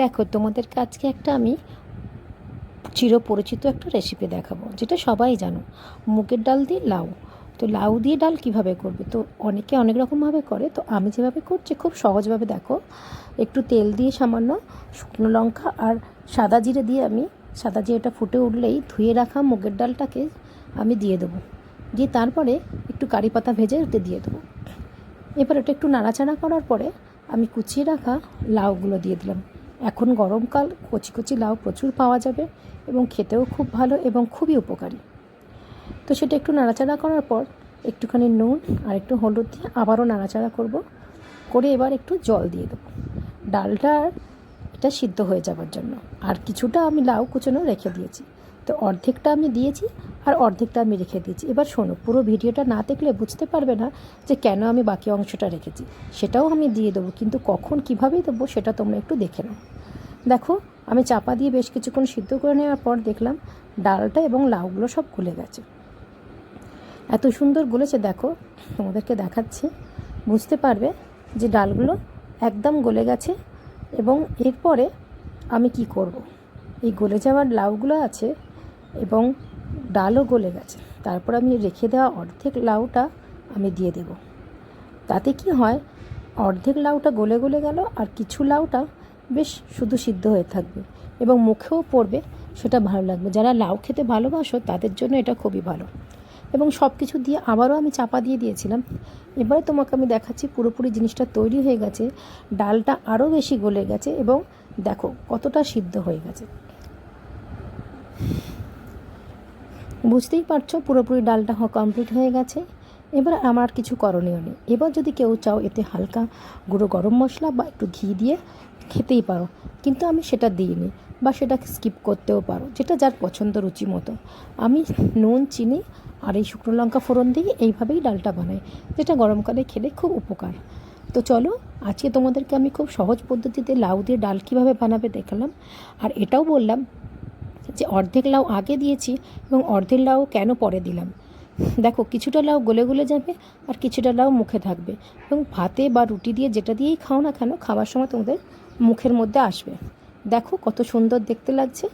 দেখো তোমাদেরকে আজকে একটা আমি চিরপরিচিত একটা রেসিপি দেখাবো, যেটা সবাই জানো। মুগের ডাল দিয়ে লাউ। তো লাউ দিয়ে ডাল কীভাবে করবে? তো অনেকে অনেক রকমভাবে করে, তো আমি যেভাবে করছি, খুব সহজভাবে দেখো। একটু তেল দিয়ে সামান্য শুকনো লঙ্কা আর সাদা জিরে দিয়ে আমি, সাদা জিরেটা ফুটে উঠলেই ধুয়ে রাখা মুগের ডালটাকে আমি দিয়ে দেবো। দিয়ে তারপরে একটু কারি পাতা ভেজে ওতে দিয়ে দেবো। এবার ওটা একটু নাড়াচাড়া করার পরে আমি কুচিয়ে রাখা লাউগুলো দিয়ে দিলাম। এখন গরমকাল কচি কচি লাউ প্রচুর পাওয়া যাবে এবং খেতেও খুব ভালো এবং খুবই উপকারী। তো সেটা একটু নাড়াচাড়া করার পর একটুখানি নুন আর একটু হলুদ দিয়ে আবারও নাড়াচাড়া করব। করে এবার একটু জল দিয়ে দেবো। ডালটা এটা সিদ্ধ হয়ে যাবার জন্য। আর কিছুটা আমি লাউ কুচনো রেখে দিয়েছি। তো অর্ধেকটা আমি দিয়েছি আর অর্ধেকটা আমি রেখে দিয়েছি। এবার শোনো, পুরো ভিডিওটা না দেখলে বুঝতে পারবে না যে কেন আমি বাকি অংশটা রেখেছি। সেটাও আমি দিয়ে দেবো, কিন্তু কখন কীভাবেই দেবো সেটা তোমরা একটু দেখে নাও। দেখো, আমি চাপা দিয়ে বেশ কিছুক্ষণ সিদ্ধ করে নেওয়ার পর দেখলাম ডালটা এবং লাউগুলো সব গলে গেছে। এত সুন্দর গলেছে, দেখো, তোমাদেরকে দেখাচ্ছি। বুঝতে পারবে যে ডালগুলো একদম গলে গেছে এবং এরপরে আমি কি করব। এই গলে যাওয়ার লাউগুলো আছে এবং ডালও গলে গেছে। তারপর আমি রেখে দেওয়া অর্ধেক লাউটা আমি দিয়ে দেব। তাতে কি হয়, অর্ধেক লাউটা গলে গলে গেল আর কিছু লাউটা বেশ শুধু সিদ্ধ হয়ে থাকবে এবং মুখেও পড়বে, সেটা ভালো লাগবে। যারা লাউ খেতে ভালোবাসো, তাদের জন্য এটা খুবই ভালো। এবং সব কিছু দিয়ে আবারও আমি চাপা দিয়ে দিয়েছিলাম। এবারে তোমাকে আমি দেখাচ্ছি পুরোপুরি জিনিসটা তৈরি হয়ে গেছে। ডালটা আরও বেশি গলে গেছে এবং দেখো কতটা সিদ্ধ হয়ে গেছে। বুঝতেই পারছ, পুরোপুরি ডালটা কমপ্লিট হয়ে গেছে। এবার আমার কিছু করণীয় নেই। এবার যদি কেউ চাও এতে হালকা গুঁড়ো গরম মশলা বা একটু ঘি দিয়ে খেতেই পারো, কিন্তু আমি সেটা দিইনি বা সেটা স্কিপ করতেও পারো, যেটা যার পছন্দ রুচি মতো। আমি নুন, চিনি আর এই শুকনো লঙ্কা ফোড়ন দিয়ে এইভাবেই ডালটা বানাই, যেটা গরমকালে খেলে খুব উপকার। তো চলো, আজকে তোমাদেরকে আমি খুব সহজ পদ্ধতিতে লাউ দিয়ে ডাল কীভাবে বানাবে দেখালাম। আর এটাও বললাম যে অর্ধেক লাউ আগে দিয়েছি এবং অর্ধেক লাউ কেন পরে দিলাম? দেখো, কিছুটা লাউ গলে গলে যাবে আর কিছুটা লাউ মুখে থাকবে এবং ভাতে বা রুটি দিয়ে যেটা দিয়েই খাও না কেন, খাওয়ার সময় তোমাদের মুখের মধ্যে আসবে। দেখো কত সুন্দর দেখতে লাগছে।